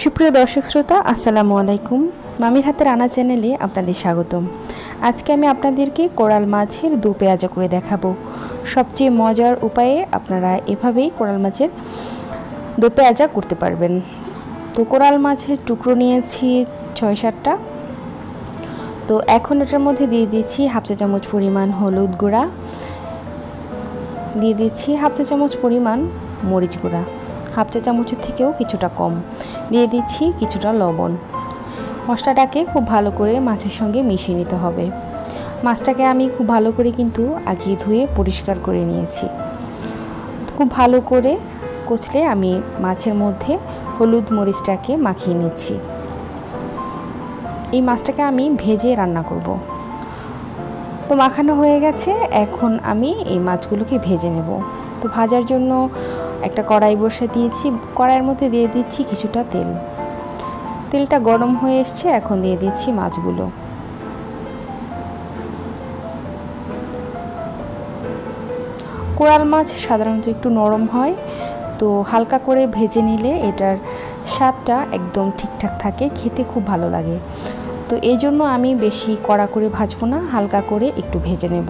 সুপ্রিয় দর্শক শ্রোতা, আসসালামু আলাইকুম। মামির হাতের আনা চ্যানেলে আপনাদের স্বাগতম। আজকে আমি আপনাদেরকে কোরাল মাছের দু পেঁয়াজা করে দেখাবো। সবচেয়ে মজার উপায়ে আপনারা এভাবেই কোরাল মাছের দু পেঁয়াজা করতে পারবেন। তো কোরাল মাছের টুকরো নিয়েছি ছয় সাতটা। তো এখন এটার মধ্যে দিয়ে দিচ্ছি হাফ চা চামচ পরিমাণ হলুদ গুঁড়া। দিয়ে দিচ্ছি হাফ চা চামচ পরিমাণ মরিচ গুঁড়া। হাফ চা চামচের থেকেও কিছুটা কম। দিয়ে দিচ্ছি কিছুটা লবণ। মশলাটাকে খুব ভালো করে মাছের সঙ্গে মিশিয়ে নিতে হবে। মাছটাকে আমি খুব ভালো করে কিন্তু আগে ধুয়ে পরিষ্কার করে নিয়েছি। খুব ভালো করে কচলে আমি মাছের মধ্যে হলুদ মরিচটাকে মাখিয়ে নিচ্ছি। এই মাছটাকে আমি ভেজে রান্না করব। তো মাখানো হয়ে গেছে, এখন আমি এই মাছগুলোকে ভেজে নেব। তো ভাজার জন্য একটা কড়াই বসে দিয়েছি, কড়াইয়ের মধ্যে দিয়ে দিচ্ছি কিছুটা তেল। তেলটা গরম হয়ে এসছে, এখন দিয়ে দিচ্ছি মাছগুলো। কোরাল মাছ সাধারণত একটু নরম হয়, তো হালকা করে ভেজে নিলে এটার স্বাদটা একদম ঠিকঠাক থাকে, খেতে খুব ভালো লাগে। তো এই জন্য আমি বেশি কড়া করে ভাজবো না, হালকা করে একটু ভেজে নেব।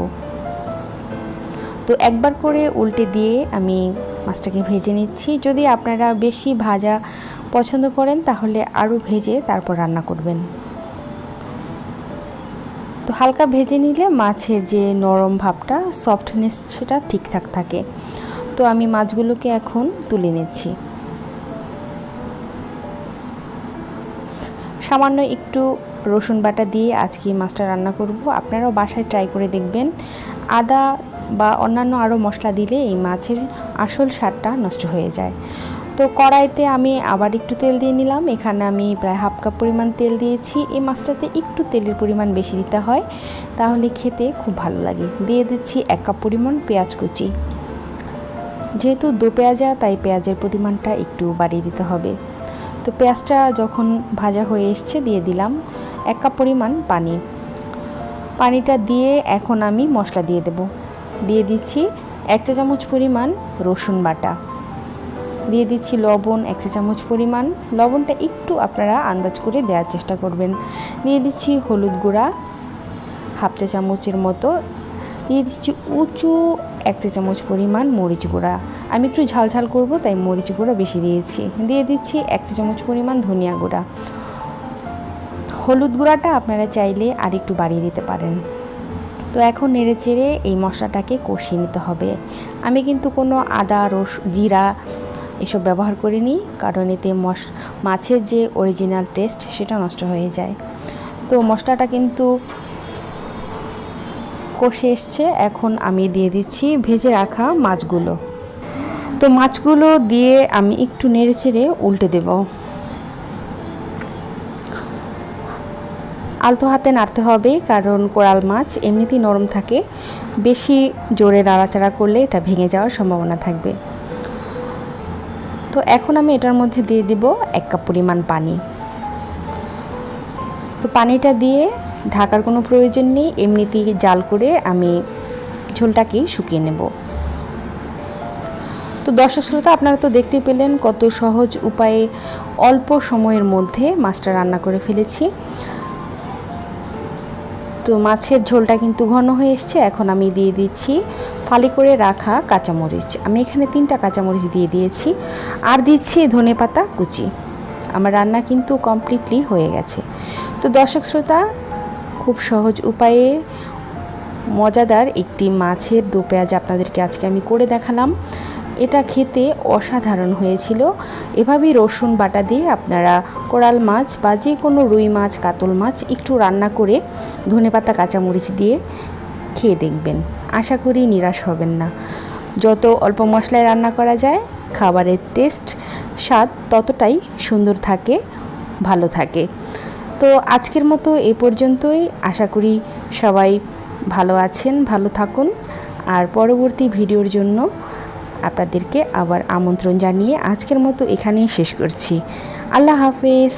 তো একবার করে উল্টে দিয়ে আমি মাছটাকে ভেজে নিচ্ছি। যদি আপনারা বেশি ভাজা পছন্দ করেন, তাহলে আরও ভেজে তারপর রান্না করবেন। তো হালকা ভেজে নিলে মাছের যে নরম ভাবটা সফটনেস সেটা ঠিকঠাক থাকে। তো আমি মাছগুলোকে এখন তুলে নিচ্ছি। সামান্য একটু রসুন বাটা দিয়ে আজকে এই মাছটা রান্না করব। আপনারাও বাসায় ট্রাই করে দেখবেন। আদা বা অন্যান্য আরও মশলা দিলে এই মাছের আসল স্বাদটা নষ্ট হয়ে যায়। তো কড়াইতে আমি আবার একটু তেল দিয়ে নিলাম। এখানে আমি প্রায় হাফ কাপ পরিমাণ তেল দিয়েছি। এই মাছটাতে একটু তেলের পরিমাণ বেশি দিতে হয়, তাহলে খেতে খুব ভালো লাগে। দিয়ে দিচ্ছি এক কাপ পরিমাণ পেঁয়াজ কুচি। যেহেতু দু পেঁয়াজা, তাই পেঁয়াজের পরিমাণটা একটু বাড়িয়ে দিতে হবে। তো পেঁয়াজটা যখন ভাজা হয়ে এসছে, দিয়ে দিলাম। এক কাপ পরিমাণ পানি। পানিটা দিয়ে এখন আমি মশলা দিয়ে দেব। দিয়ে দিচ্ছি এক চা চামচ পরিমাণ রসুন বাটা। দিয়ে দিচ্ছি লবণ এক চা চামচ পরিমাণ। লবণটা একটু আপনারা আন্দাজ করে দেওয়ার চেষ্টা করবেন। দিয়ে দিচ্ছি হলুদ গুঁড়া হাফ চা চামচের মতো। দিয়ে দিচ্ছি উঁচু এক চা চামচ পরিমাণ মরিচ গুঁড়া। আমি একটু ঝাল ঝাল করব, তাই মরিচ গুঁড়া বেশি দিয়েছি। দিয়ে দিচ্ছি এক চা চামচ পরিমাণ ধনিয়া গুঁড়া। হলুদ গুঁড়াটা আপনারা চাইলে আর একটু বাড়িয়ে দিতে পারেন। তো এখন নেড়ে চেড়ে এই মশলাটাকে কষিয়ে নিতে হবে। আমি কিন্তু কোনো আদা, রস, জিরা এসব ব্যবহার করিনি, কারণ এতে মশ, মাছের যে অরিজিনাল টেস্ট সেটা নষ্ট হয়ে যায়। তো মশলাটা কিন্তু কষে এসছে। এখন আমি দিয়ে দিচ্ছি ভেজে রাখা মাছগুলো। তো মাছগুলো দিয়ে আমি একটু নেড়ে চেড়ে উল্টে দেব। আলতো হাতে নাড়তে হবে, কারণ কোরাল মাছ এমনিতেই নরম থাকে। বেশি জোরে নাড়াচাড়া করলে এটা ভেঙে যাওয়ার সম্ভাবনা থাকবে। তো এখন আমি এটার মধ্যে দিয়ে দিব এক কাপ পরিমাণ পানি। তো পানিটা দিয়ে ঢাকার কোনো প্রয়োজন নেই, এমনিতেই জাল করে আমি ঝোলটাকে শুকিয়ে নেব। তো দর্শক শ্রোতা, আপনারা তো দেখতে পেলেন কত সহজ উপায়ে অল্প সময়ের মধ্যে মাছটা রান্না করে ফেলেছি। তো মাছের ঝোলটা কিন্তু ঘন হয়ে এসছে, এখন আমি দিয়ে দিচ্ছি ফালি করে রাখা কাঁচামরিচ। আমি এখানে তিনটা কাঁচামরিচ দিয়ে দিয়েছি, আর দিচ্ছি ধনে পাতা কুচি। আমার রান্না কিন্তু কমপ্লিটলি হয়ে গেছে। তো দর্শক শ্রোতা, খুব সহজ উপায়ে মজাদার একটি মাছের দো পেঁয়াজ আপনাদেরকে আজকে আমি করে দেখালাম। এটা খেতে অসাধারণ হয়েছিল। এভাবেই রসুন বাটা দিয়ে আপনারা কোরাল মাছ বা যে কোনো রুই মাছ, কাতল মাছ একটু রান্না করে ধনেপাতা, কাঁচামরিচ দিয়ে খেয়ে দেখবেন। আশা করি নিরাশ হবেন না। যত অল্প মশলায় রান্না করা যায়, খাবারের টেস্ট, স্বাদ ততটাই সুন্দর থাকে, ভালো থাকে। তো আজকের মতো এ পর্যন্তই। আশা করি সবাই ভালো আছেন, ভালো থাকুন। আর পরবর্তী ভিডিওর জন্য আপনাদেরকে আবার আমন্ত্রণ জানিয়ে আজকের মতো এখানেই শেষ করছি। আল্লাহ হাফেজ।